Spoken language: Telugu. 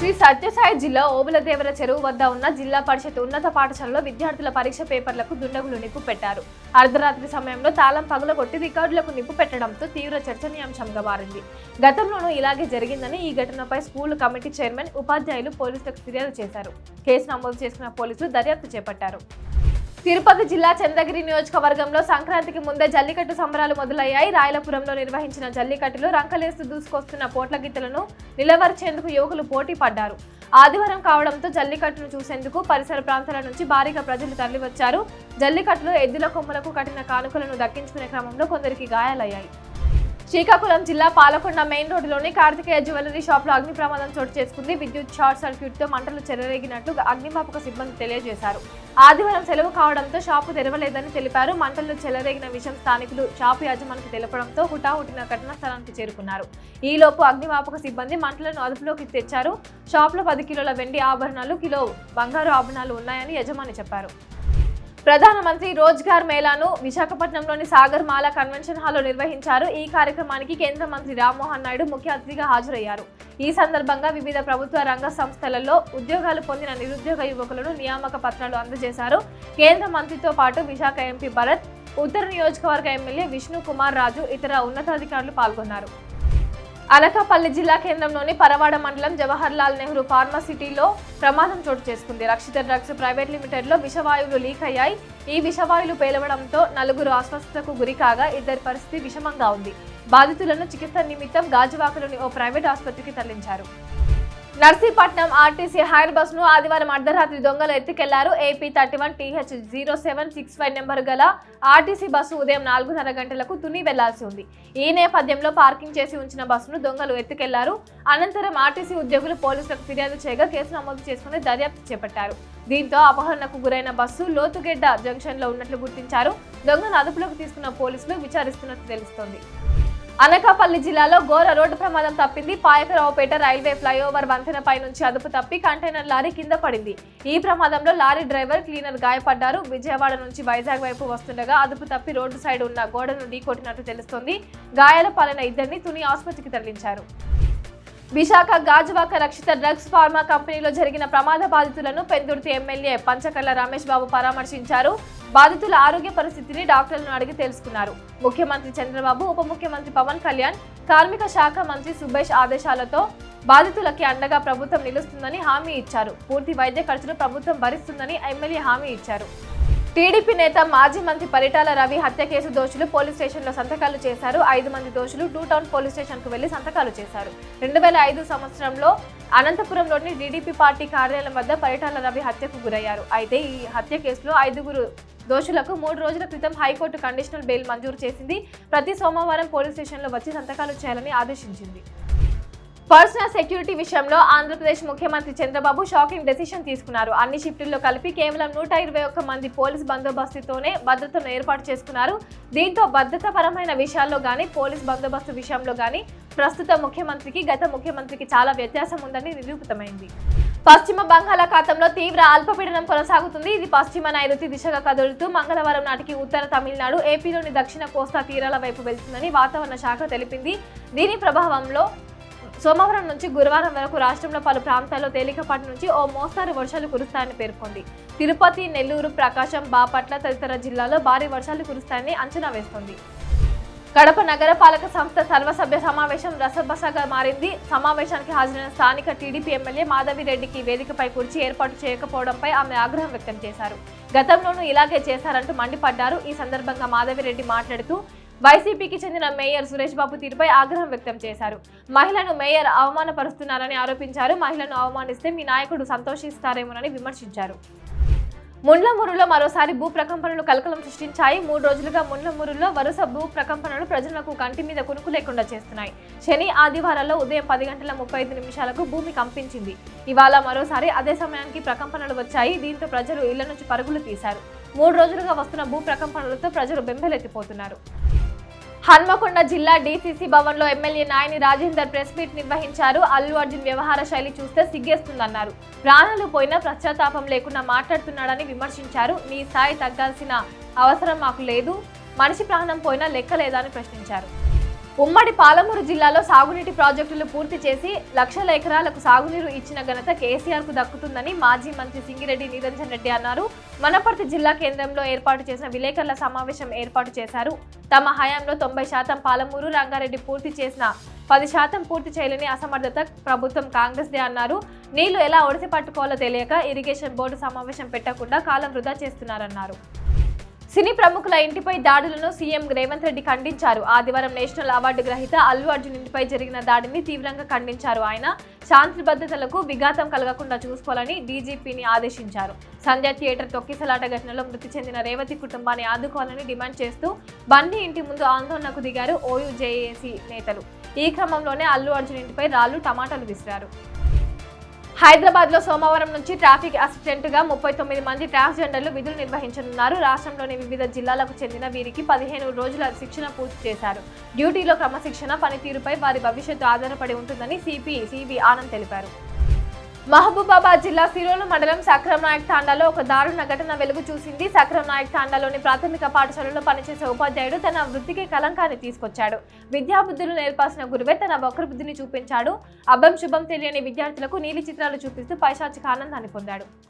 శ్రీ సత్యసాయి జిల్లా ఓబులదేవర చెరువు వద్ద ఉన్న జిల్లా పరిషత్ ఉన్నత పాఠశాలలో విద్యార్థుల పరీక్ష పేపర్లకు దుండగులు నిప్పు పెట్టారు. అర్ధరాత్రి సమయంలో తాళం పగలగొట్టి రికార్డులకు నిప్పు పెట్టడంతో తీవ్ర చర్చనీయాంశంగా మారింది. గతంలోనూ ఇలాగే జరిగిందని ఈ ఘటనపై స్కూల్ కమిటీ చైర్మన్ ఉపాధ్యాయులు పోలీసులకు ఫిర్యాదు చేశారు. కేసు నమోదు చేసుకున్న పోలీసులు దర్యాప్తు చేపట్టారు. తిరుపతి జిల్లా చంద్రగిరి నియోజకవర్గంలో సంక్రాంతికి ముందే జల్లికట్టు సంబరాలు మొదలయ్యాయి. రాయలపురంలో నిర్వహించిన జల్లికట్టులో రంకలేస్తూ దూసుకొస్తున్న పోట్ల గిత్తలను నిలవర్చేందుకు యువకులు పోటీ పడ్డారు. ఆదివారం కావడంతో జల్లికట్టును చూసేందుకు పరిసర ప్రాంతాల నుంచి భారీగా ప్రజలు తరలివచ్చారు. జల్లికట్టులో ఎద్దుల కొమ్ములకు కట్టిన కానుకలను దక్కించుకునే క్రమంలో కొందరికి గాయాలయ్యాయి. శ్రీకాకుళం జిల్లా పాలకొండ మెయిన్ రోడ్డులోని కార్తికేయ జ్యువెలరీ షాప్లో అగ్ని ప్రమాదం చోటు చేసుకుంది. విద్యుత్ షార్ట్ సర్క్యూట్తో మంటలు చెలరేగినట్లు అగ్నిమాపక సిబ్బంది తెలియజేశారు. ఆదివారం సెలవు కావడంతో షాపు తెరవలేదని తెలిపారు. మంటలు చెలరేగిన విషయం స్థానికులు షాపు యాజమానికి తెలపడంతో హుటాహుటిన ఘటనా స్థలానికి చేరుకున్నారు. ఈలోపు అగ్నిమాపక సిబ్బంది మంటలను అదుపులోకి తెచ్చారు. షాప్లో పది కిలోల వెండి ఆభరణాలు కిలో బంగారు ఆభరణాలు ఉన్నాయని యజమాని చెప్పారు. ప్రధానమంత్రి రోజ్గార్ మేళాను విశాఖపట్నంలోని సాగర్ మాల కన్వెన్షన్ హాల్లో నిర్వహించారు. ఈ కార్యక్రమానికి కేంద్ర మంత్రి రామ్మోహన్ నాయుడు ముఖ్య అతిథిగా హాజరయ్యారు. ఈ సందర్భంగా వివిధ ప్రభుత్వ రంగ సంస్థలలో ఉద్యోగాలు పొందిన నిరుద్యోగ యువకులను నియామక పత్రాలు అందజేశారు. కేంద్ర మంత్రితో పాటు విశాఖ ఎంపీ భరత్ ఉత్తర నియోజకవర్గ ఎమ్మెల్యే విష్ణు కుమార్ రాజు ఇతర ఉన్నతాధికారులు పాల్గొన్నారు. అనకాపల్లి జిల్లా కేంద్రంలోని పరవాడ మండలం జవహర్ లాల్ నెహ్రూ ఫార్మసిటీలో ప్రమాదం చోటు చేసుకుంది. రక్షిత డ్రగ్స్ ప్రైవేట్ లిమిటెడ్లో విషవాయువులు లీక్ అయ్యాయి. ఈ విషవాయువులు పేలవడంతో నలుగురు అస్వస్థతకు గురి కాగా ఇద్దరి పరిస్థితి విషమంగా ఉంది. బాధితులను చికిత్స నిమిత్తం గాజువాకలోని ఓ ప్రైవేట్ ఆసుపత్రికి తరలించారు. నర్సీపట్నం ఆర్టీసీ హైర్ బస్ను ఆదివారం అర్ధరాత్రి దొంగలు ఎత్తుకెళ్ళారు. AP thirty one TH zero seven six five number గల ఆర్టీసీ బస్సు ఉదయం నాలుగున్నర గంటలకు తుని వెళ్ళాల్సి ఉంది. ఈ నేపథ్యంలో పార్కింగ్ చేసి ఉంచిన బస్సును దొంగలు ఎత్తుకెళ్ళారు. అనంతరం ఆర్టీసీ ఉద్యోగులు పోలీసులకు ఫిర్యాదు చేయగా కేసు నమోదు చేసుకుని దర్యాప్తు చేపట్టారు. దీంతో అపహరణకు గురైన బస్సు లోతుగెడ్డ జంక్షన్లో ఉన్నట్లు గుర్తించారు. దొంగను అదుపులోకి తీసుకున్న పోలీసులు విచారిస్తున్నట్లు తెలుస్తోంది. అనకాపల్లి జిల్లాలో ఘోర రోడ్డు ప్రమాదం తప్పింది. పాయకరావుపేట రైల్వే ఫ్లైఓవర్ వంతెనపై నుంచి అదుపు తప్పి కంటైనర్ లారీ కింద పడింది. ఈ ప్రమాదంలో లారీ డ్రైవర్ క్లీనర్ గాయపడ్డారు. విజయవాడ నుంచి వైజాగ్ వైపు వస్తుండగా అదుపు తప్పి రోడ్డు సైడ్ ఉన్న గోడను ఢీకొట్టినట్టు తెలుస్తోంది. గాయాల పాలైన ఇద్దరిని తుని ఆసుపత్రికి తరలించారు. విశాఖ గాజువాక రక్షిత డ్రగ్స్ ఫార్మా కంపెనీలో జరిగిన ప్రమాద బాధితులను పెందుర్తి ఎమ్మెల్యే పంచకర్ల రమేష్ బాబు పరామర్శించారు. బాధితుల ఆరోగ్య పరిస్థితిని డాక్టర్లను అడిగి తెలుసుకున్నారు. ముఖ్యమంత్రి చంద్రబాబు ఉప ముఖ్యమంత్రి పవన్ కళ్యాణ్ కార్మిక శాఖ మంత్రి సుభేష్ ఆదేశాలతో బాధితులకి అండగా ప్రభుత్వం నిలుస్తుందని హామీ ఇచ్చారు. పూర్తి వైద్య ఖర్చులు ప్రభుత్వం భరిస్తుందని ఎమ్మెల్యే హామీ ఇచ్చారు. టీడీపీ నేత మాజీ మంత్రి పరిటాల రవి హత్య కేసు దోషులు పోలీస్ స్టేషన్లో సంతకాలు చేశారు. ఐదు మంది దోషులు టూ టౌన్ పోలీస్ స్టేషన్కు వెళ్ళి సంతకాలు చేశారు. రెండు వేల ఐదు సంవత్సరంలో అనంతపురంలోని టీడీపీ పార్టీ కార్యాలయం వద్ద పరిటాల రవి హత్యకు గురయ్యారు. అయితే ఈ హత్య కేసులో ఐదుగురు దోషులకు మూడు రోజుల క్రితం హైకోర్టు కండిషనల్ బెయిల్ మంజూరు చేసింది. ప్రతి సోమవారం పోలీస్ స్టేషన్లో వచ్చి సంతకాలు చేయాలని ఆదేశించింది. పర్సనల్ సెక్యూరిటీ విషయంలో ఆంధ్రప్రదేశ్ ముఖ్యమంత్రి చంద్రబాబు షాకింగ్ డెసిషన్ తీసుకున్నారు. అన్ని షిఫ్టుల్లో కలిపి కేవలం నూట ఇరవై ఒక్క మంది పోలీస్ బందోబస్తుతోనే భద్రతను ఏర్పాటు చేసుకున్నారు. దీంతో భద్రతాపరమైన విషయాల్లో కానీ పోలీస్ బందోబస్తు విషయంలో కానీ ప్రస్తుత ముఖ్యమంత్రికి గత ముఖ్యమంత్రికి చాలా వ్యత్యాసం ఉందని నిరూపితమైంది. పశ్చిమ బంగాళాఖాతంలో తీవ్ర అల్పపీడనం కొనసాగుతుంది. ఇది పశ్చిమ నైరుతి దిశగా కదులుతూ మంగళవారం నాటికి ఉత్తర తమిళనాడు ఏపీలోని దక్షిణ కోస్తా తీరాల వైపు వెళ్తుందని వాతావరణ శాఖ తెలిపింది. దీని ప్రభావంలో సోమవారం నుంచి గురువారం వరకు రాష్ట్రంలో పలు ప్రాంతాల్లో తేలికపాటి నుంచి ఓ మోస్తారు వర్షాలు కురుస్తాయని పేర్కొంది. తిరుపతి నెల్లూరు ప్రకాశం బాపట్ల తదితర జిల్లాల్లో భారీ వర్షాలు కురుస్తాయని అంచనా వేస్తోంది. కడప నగరపాలక సంస్థ సర్వసభ్య సమావేశం రసభసగా మారింది. సమావేశానికి హాజరైన స్థానిక టీడీపీ ఎమ్మెల్యే మాధవిరెడ్డికి వేదికపై కుర్చీ ఏర్పాటు చేయకపోవడంపై ఆమె ఆగ్రహం వ్యక్తం చేశారు. గతంలోనూ ఇలాగే చేశారంటూ మండిపడ్డారు. ఈ సందర్భంగా మాధవిరెడ్డి మాట్లాడుతూ వైసీపీకి చెందిన మేయర్ సురేష్ బాబు తీరుపై ఆగ్రహం వ్యక్తం చేశారు. మహిళను మేయర్ అవమానపరుస్తున్నారని ఆరోపించారు. మహిళను అవమానిస్తే మీ నాయకుడు సంతోషిస్తారేమోనని విమర్శించారు. ముండ్లమూరులో మరోసారి భూ ప్రకంపనలు కలకలం సృష్టించాయి. మూడు రోజులుగా ముండ్లమూరులో వరుస భూ ప్రకంపనలు ప్రజలకు కంటి మీద కునుకు లేకుండా చేస్తున్నాయి. శని ఆదివారాల్లో ఉదయం పది గంటల ముప్పై ఐదు నిమిషాలకు భూమి కంపించింది. ఇవాళ మరోసారి అదే సమయానికి ప్రకంపనలు వచ్చాయి. దీంతో ప్రజలు ఇళ్ళ నుంచి పరుగులు తీశారు. మూడు రోజులుగా వస్తున్న భూ ప్రకంపనలతో ప్రజలు బెంబెలెత్తిపోతున్నారు. హన్మకొండ జిల్లా డీసీసీ భవన్లో MLA Nayini Rajender press meet నిర్వహించారు. అల్లు అర్జున్ వ్యవహార శైలి చూస్తే సిగ్గేస్తుందన్నారు. ప్రాణాలు పోయినా పశ్చాత్తాపం లేకుండా మాట్లాడుతున్నాడని విమర్శించారు. నీ స్థాయి తగ్గాల్సిన అవసరం మాకు లేదు. మనిషి ప్రాణం పోయినా లెక్క అని ప్రశ్నించారు. ఉమ్మడి పాలమూరు జిల్లాలో సాగునీటి ప్రాజెక్టులు పూర్తి చేసి లక్షల ఎకరాలకు సాగునీరు ఇచ్చిన ఘనత కేసీఆర్కు దక్కుతుందని మాజీ మంత్రి సింగిరెడ్డి నిరంజన్ రెడ్డి అన్నారు. వనపర్తి జిల్లా కేంద్రంలో ఏర్పాటు చేసిన విలేకరుల సమావేశం ఏర్పాటు చేశారు. తమ హయాంలో తొంభై శాతం పాలమూరు రంగారెడ్డి పూర్తి చేసిన పది శాతం పూర్తి చేయలేని అసమర్థత ప్రభుత్వం కాంగ్రెస్దే అన్నారు. నీళ్ళు ఎలా ఒడిసి పట్టుకోవాలో తెలియక ఇరిగేషన్ బోర్డు సమావేశం పెట్టకుండా కాలం వృధా చేస్తున్నారన్నారు. సినీ ప్రముఖుల ఇంటిపై దాడులను సీఎం రేవంత్ రెడ్డి ఖండించారు. ఆదివారం నేషనల్ అవార్డు గ్రహీత అల్లు అర్జున్ ఇంటిపై జరిగిన దాడిని తీవ్రంగా ఖండించారు ఆయన. శాంతి భద్రతలకు విఘాతం కలగకుండా చూసుకోవాలని డీజీపీని ఆదేశించారు. సంధ్య థియేటర్ తొక్కిసలాట ఘటనలో మృతి చెందిన రేవతి కుటుంబాన్ని ఆదుకోవాలని డిమాండ్ చేస్తూ బన్నీ ఇంటి ముందు ఆందోళనకు దిగారు ఓయూజేఏసీ నేతలు. ఈ క్రమంలోనే అల్లు అర్జున్ ఇంటిపై రాళ్ళు టమాటాలు విసిరారు. హైదరాబాద్లో సోమవారం నుంచి ట్రాఫిక్ అసిస్టెంట్గా ముప్పై తొమ్మిది మంది ట్రాన్స్జెండర్లు విధులు నిర్వహించనున్నారు. రాష్ట్రంలోని వివిధ జిల్లాలకు చెందిన వీరికి పదిహేను రోజుల శిక్షణ పూర్తి చేశారు. డ్యూటీలో క్రమశిక్షణ పనితీరుపై వారి భవిష్యత్తు ఆధారపడి ఉంటుందని సిపి సివి ఆనంద్ తెలిపారు. మహబూబాబాద్ జిల్లా సిరోలు మండలం సక్రమ నాయక్ తాండాలో ఒక దారుణ ఘటన వెలుగు చూసింది. సక్రమ నాయక్ తాండాలోని ప్రాథమిక పాఠశాలలో పనిచేసే ఉపాధ్యాయుడు తన వృత్తికి కలంకాన్ని తీసుకొచ్చాడు. విద్యాబుద్ధులు నేర్పాల్సిన గురువే తన వక్రబుద్ధిని చూపించాడు. అభం శుభం తెలియని విద్యార్థులకు నీలి చిత్రాలు చూపిస్తూ పైశాచిక ఆనందాన్ని పొందాడు.